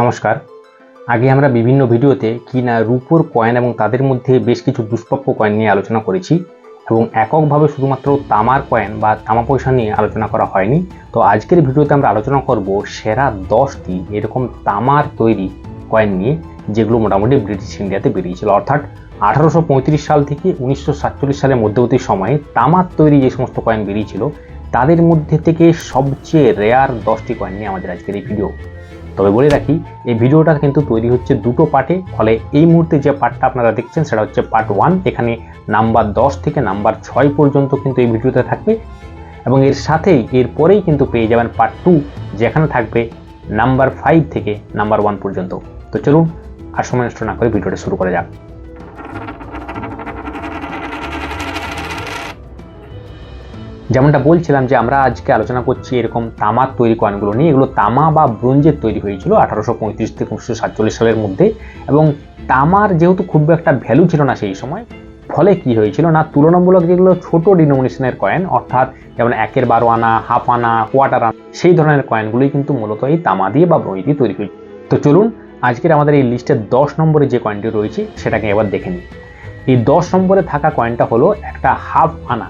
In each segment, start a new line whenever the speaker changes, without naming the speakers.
নমস্কার। আগে আমরা বিভিন্ন ভিডিওতে কি না রূপোর কয়েন এবং তাদের মধ্যে বেশ কিছু দুষ্প্রাপ্য কয়েন নিয়ে আলোচনা করেছি এবং এককভাবে শুধুমাত্র তামার কয়েন বা তামা পয়সা নিয়ে আলোচনা করা হয়নি। তো আজকের ভিডিওতে আমরা আলোচনা করব সেরা দশটি এরকম তামার তৈরি কয়েন নিয়ে, যেগুলো মোটামুটি ব্রিটিশ ইন্ডিয়াতে বেরিয়েছিল। অর্থাৎ আঠারোশো পঁয়ত্রিশ সাল থেকে উনিশশো সাতচল্লিশ সালের মধ্যবর্তী সময়ে তামার তৈরি যে সমস্ত কয়েন বেরিয়েছিল, তাদের মধ্যে থেকে সবচেয়ে রেয়ার দশটি কয়েন নিয়ে আমাদের আজকের এই ভিডিও তবে বলে রাখি, এই ভিডিওটা কিন্তু তৈরি হচ্ছে দুটো পার্টে, ফলে এই মুহূর্তে যে পার্টটা আপনারা দেখছেন সেটা হচ্ছে পার্ট ওয়ান, এখানে নাম্বার দশ থেকে নাম্বার ছয় পর্যন্ত কিন্তু এই ভিডিওতে থাকবে। এবং এর সাথেই এরপরেই কিন্তু পেয়ে যাবেন পার্ট টু, যেখানে থাকবে নাম্বার ফাইভ থেকে নাম্বার ওয়ান পর্যন্ত। তো চলুন আর সময় নষ্ট না করে ভিডিওটা শুরু করা যাক। যেমনটা বলছিলাম যে আমরা আজকে আলোচনা করছি এরকম তামার তৈরি কয়েনগুলো নিয়ে। এগুলো তামা বা ব্রোঞ্জের তৈরি হয়েছিল আঠারোশো পঁয়ত্রিশ থেকে উনিশশো সাতচল্লিশ সালের মধ্যে এবং তামার যেহেতু খুব একটা ভ্যালু ছিল না সেই সময়, ফলে কি হয়েছিল না, তুলনামূলক যেগুলো ছোট ডিনোমিনেশনের কয়েন অর্থাৎ যেমন একের বারো আনা হাফ আনা কোয়ার্টার আনা, সেই ধরনের কয়েনগুলোই কিন্তু মূলত এই তামা দিয়ে বা ব্রোঞ্জ দিয়ে তৈরি হয়েছে তো চলুন, আজকের আমাদের এই লিস্টের দশ নম্বরে যে কয়েনটি রয়েছে, সেটাকে এবার দেখে নিই। এই দশ নম্বরে থাকা কয়েনটা হলো একটা হাফ আনা।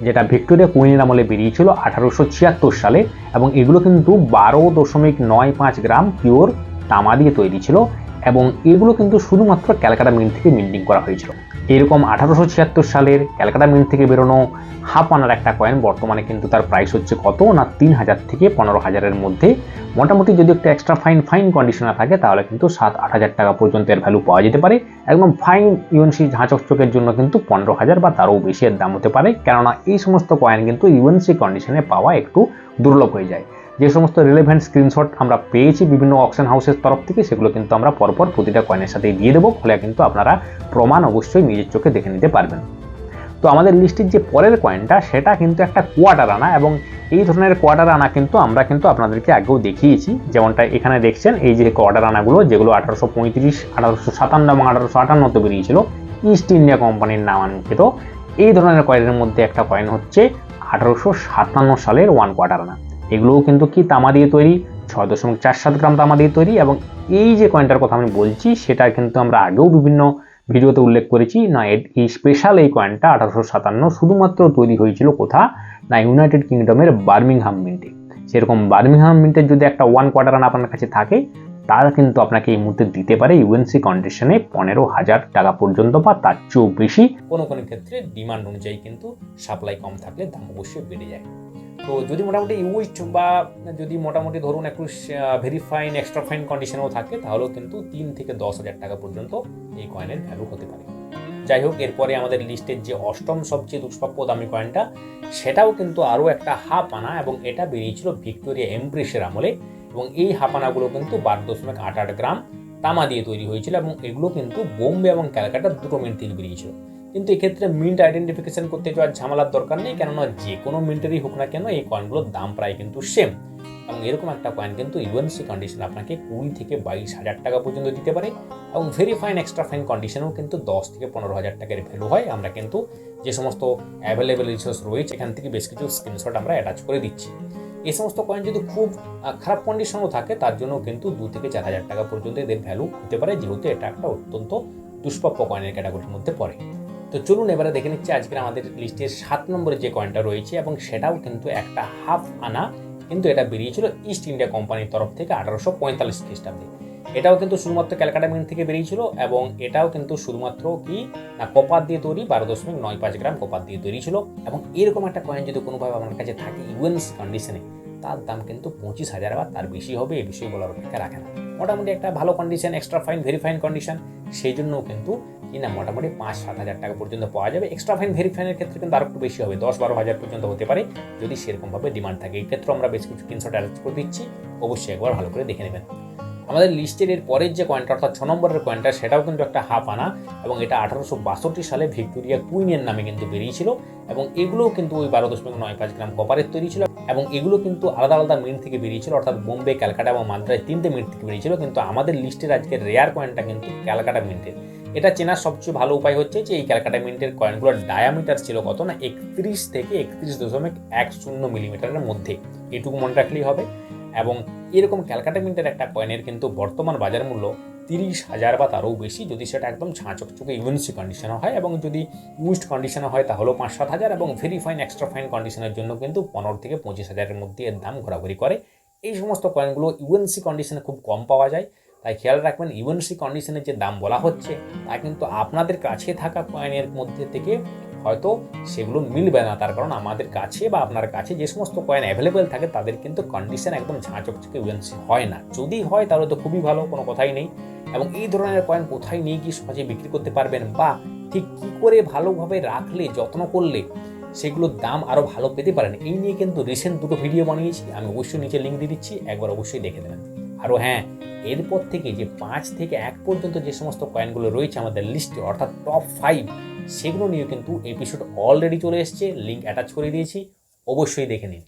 যেটা ভিক্টোরিয়া কুইনের আমলে বেরিয়েছিল আঠারোশো ছিয়াত্তর সালে এবং এগুলো কিন্তু বারো দশমিক নয় পাঁচ গ্রাম পিওর তামা দিয়ে তৈরি ছিল। এবং এগুলো কিন্তু শুধুমাত্র ক্যালকাটা মিন্ট থেকে মিন্টিং করা হয়েছিল। এরকম আঠারোশো ছিয়াত্তর সালের ক্যালকাটা মিন্ট থেকে বেরোনো হাফ আনার একটা কয়েন বর্তমানে কিন্তু তার প্রাইস হচ্ছে কত? না তিন হাজার থেকে পনেরো হাজারের মধ্যে। মোটামুটি যদি একটা এক্সট্রা ফাইন ফাইন কন্ডিশনে থাকে, তাহলে কিন্তু সাত, আট হাজার টাকা পর্যন্ত এর ভ্যালু পাওয়া যেতে পারে। একদম ফাইন ইউএনসি ঝাঁচকচকের জন্য কিন্তু পনেরো হাজার বা তারও বেশি এর দাম হতে পারে। কেননা এই সমস্ত কয়েন কিন্তু ইউএনসি কন্ডিশনে পাওয়া একটু দুর্লভ হয়ে যায়। যে সমস্ত রিলেভেন্ট স্ক্রিনশট আমরা পেয়েছি বিভিন্ন অকশন হাউসের তরফ থেকে, সেগুলো কিন্তু আমরা পরপর প্রতিটা কয়েনের সাথে দিয়ে দেবো। ফলে কিন্তু আপনারা প্রমাণ অবশ্যই নিজের চোখে দেখে নিতে পারবেন। তো আমাদের লিস্টের যে পরের কয়েনটা সেটা কিন্তু একটা কোয়ার্টার আনা এবং এই ধরনের কোয়ার্টার আনা কিন্তু আমরা কিন্তু আপনাদেরকে আগেও দেখিয়েছি। যেমনটা এখানে দেখছেন, এই যে কোয়ার্টার আনাগুলো, যেগুলো আঠারোশো পঁয়ত্রিশ, আঠারোশো সাতান্ন এবং আঠারোশো আটান্নতে বেরিয়েছিল ইস্ট ইন্ডিয়া কোম্পানির নামাঙ্কিত। এই ধরনের কয়েনের মধ্যে একটা কয়েন হচ্ছে আঠারোশো সাতান্ন সালের ওয়ান কোয়ার্টার আনা। এগুলোও কিন্তু কি তামা দিয়ে তৈরি? ছয় দশমিক চার সাত গ্রাম তামা দিয়ে তৈরি এবং এই যে কয়েনটার কথা আমি বলছি, সেটা কিন্তু আমরা আগেও বিভিন্ন ভিডিওতে উল্লেখ করেছি। না এই স্পেশাল এই কয়েনটা আঠারোশো সাতান্ন শুধুমাত্র তৈরি হয়েছিল কোথা? না ইউনাইটেড কিংডমের বার্মিংহাম মিন্টে সেরকম বার্মিংহাম মিন্টের যদি একটা ওয়ান কোয়ার্টার আন আপনার কাছে থাকে, তারা কিন্তু আপনাকে এই মুহূর্তে দিতে পারে ইউএনসি কন্ডিশনে পনেরো হাজার টাকা পর্যন্ত বা তার চেয়েও বেশি।
কোনো কোনো ক্ষেত্রে ডিমান্ড অনুযায়ী কিন্তু সাপ্লাই কম থাকলে দাম অবশ্যই বেড়ে যায়। তো যদি মোটামুটি ইউজড বা যদি মোটামুটি ধরুন একটু ভেরিফাইন এক্সট্রা ফাইন কন্ডিশনেও থাকে, তাহলেও কিন্তু তিন থেকে দশ হাজার টাকা পর্যন্ত এই কয়েনের ভ্যালু হতে পারে। যাই হোক, এরপরে আমাদের লিস্টের যে অষ্টম সবচেয়ে দুষ্প্রাপ্য দামি কয়েনটা সেটাও কিন্তু আরও একটা হাফ আনা এবং এটা বেরিয়েছিল ভিক্টোরিয়া এমপ্রেসের আমলে এবং এই হাফানাগুলো কিন্তু বারো দশমিক আট আট গ্রাম তামা দিয়ে তৈরি হয়েছিল এবং এগুলো কিন্তু বোম্বে এবং ক্যালকাটা দুটো মিন্ট থেকে বেরিয়েছিল। কিন্তু এক্ষেত্রে মিন্ট আইডেন্টিফিকেশন করতে যাওয়ার ঝামেলার দরকার নেই, কেননা যে কোনো মিন্টেরই হোক না কেন, এই কয়েনগুলোর দাম প্রায় কিন্তু সেম এবং এরকম একটা কয়েন কিন্তু ইউএনসি কন্ডিশন আপনাকে কুড়ি থেকে বাইশ হাজার টাকা পর্যন্ত দিতে পারে। এবং ভেরি ফাইন এক্সট্রা ফাইন কন্ডিশনেও কিন্তু দশ থেকে পনেরো হাজার টাকার ভ্যালু হয়। আমরা কিন্তু যে সমস্ত অ্যাভেলেবেল রিসোর্স রয়েছে, এখান থেকে বেশ কিছু স্ক্রিনশট আমরা অ্যাটাচ করে দিচ্ছি। এই সমস্ত কয়েন যদি খুব খারাপ কন্ডিশনও থাকে, তার জন্য কিন্তু দু থেকে চার হাজার টাকা পর্যন্ত এদের ভ্যালু হতে পারে। যেহেতু এটা একটা অত্যন্ত দুষ্প্রাপ্য কয়েনের ক্যাটাগরির মধ্যে পড়ে। তো চলুন এবারে দেখে নিচ্ছি আজকের আমাদের লিস্টের সাত নম্বরে যে কয়েনটা রয়েছে এবং সেটাও কিন্তু একটা হাফ আনা, কিন্তু এটা বেরিয়েছিল ইস্ট ইন্ডিয়া কোম্পানির তরফ থেকে আঠারোশো পঁয়তাল্লিশ খ্রিস্টাব্দে। এটাও কিন্তু শুধুমাত্র ক্যালকাটা মিন্ট থেকে বেরিয়েছিল এবং এটাও কিন্তু শুধুমাত্র কি না কপার দিয়ে তৈরি, বারো দশমিক নয় পাঁচ গ্রাম কপার দিয়ে তৈরি ছিল এবং এরকম একটা কয়েন যদি কোনোভাবে আমার কাছে থাকে ইউএনসি কন্ডিশনে তার দাম কিন্তু পঁচিশ হাজার বা তার বেশি হবে, এ বিষয়ে বলার অপেক্ষা রাখে না। মোটামুটি একটা ভালো condition extra fine very fine condition সেই জন্যও কিন্তু কিনা মোটামুটি পাঁচ, সাত হাজার টাকা পর্যন্ত পাওয়া যাবে। এক্সট্রা ফাইন ভেরিফাইনের ক্ষেত্রে কিন্তু আর একটু বেশি হবে, দশ, বারো হাজার পর্যন্ত হতে পারে, যদি সেরকমভাবে ডিমান্ড থাকে। এই ক্ষেত্রে আমরা বেশ কিছু স্ক্রিনশট অ্যারেঞ্জ করে দিচ্ছি, অবশ্যই একবার ভালো করে দেখে নেবেন। আমাদের লিস্টের এর পরের যে কয়েনটা অর্থাৎ ছ নম্বরের কয়েনটা সেটাও কিন্তু একটা হাফ আনা এবং এটা আঠারোশো বাষট্টি সালে ভিক্টোরিয়া কুইনের নামে কিন্তু বেরিয়েছিল এবং এগুলোও কিন্তু ওই বারো দশমিক নয় পাঁচ গ্রাম কপারের তৈরি ছিল এবং এগুলো কিন্তু আলাদা আলাদা মিন্ট থেকে বেরিয়েছিল, অর্থাৎ বোম্বে, ক্যালকাটা এবং মাদ্রাজ তিনটে মিন্ট থেকে বেরিয়েছিল, কিন্তু আমাদের লিস্টের আজকের রেয়ার কয়েনটা কিন্তু ক্যালকাটা মিন্টের এটা চেনার সবচেয়ে ভালো উপায় হচ্ছে যে এই ক্যালকাটা মিন্টের কয়েনগুলোর ডায়ামিটার ছিল কত না, একত্রিশ থেকে একত্রিশ দশমিক এক শূন্য মিলিমিটারের মধ্যে। এটুকু মনে রাখলেই হবে। এবং এরকম ক্যালকাটা মিন্টের একটা কয়েনের কিন্তু বর্তমান বাজার মূল্য তিরিশ হাজার বা তারও বেশি, যদি সেটা একদম ঝাঁ চকচকে ইউএনসি কন্ডিশনে হয় এবং যদি ইউজড কন্ডিশনে হয় তাহলেও পাঁচ সাত হাজার এবং ভেরি ফাইন এক্সট্রা ফাইন কন্ডিশনের জন্য কিন্তু পনেরো থেকে পঁচিশ হাজারের মধ্যে এর দাম ঘোরাঘুরি করে। এই সমস্ত কয়েনগুলো ইউএনসি কন্ডিশনে খুব কম পাওয়া যায়, তাই খেয়াল রাখবেন ইউএনসি কন্ডিশনের যে দাম বলা হচ্ছে, তা কিন্তু আপনাদের কাছে থাকা কয়েনের মধ্যে থেকে হয়তো সেগুলো মিলবে না তার কারণ আমাদের কাছে বা আপনার কাছে যে সমস্ত কয়েন অ্যাভেলেবেল থাকে তাদের কিন্তু কন্ডিশন একদম ঝাঁ চকচকে ইউএনসি হয় না। যদি হয় তাহলে তো খুবই ভালো, কোনো কথাই নেই। এবং এই ধরনের কয়েন কোথায় নিয়ে গিয়ে সহজে বিক্রি করতে পারবেন বা ঠিক কী করে ভালোভাবে রাখলে, যত্ন করলে সেগুলোর দাম আরও ভালো পেতে পারেন, এই নিয়ে কিন্তু রিসেন্ট দুটো ভিডিও বানিয়েছি। আমি অবশ্যই নিচে লিঙ্ক দিয়ে দিচ্ছি, একবার অবশ্যই দেখে দেবেন আরও হ্যাঁ এরপর থেকে যে পাঁচ থেকে এক পর্যন্ত যে সমস্ত কয়েনগুলো রয়েছে আমাদের লিস্টে অর্থাৎ টপ ফাইভ সেগুলো নিয়েও কিন্তু এপিসোড অলরেডি চলে এসছে লিঙ্ক অ্যাটাচ করে দিয়েছি অবশ্যই দেখে নিন।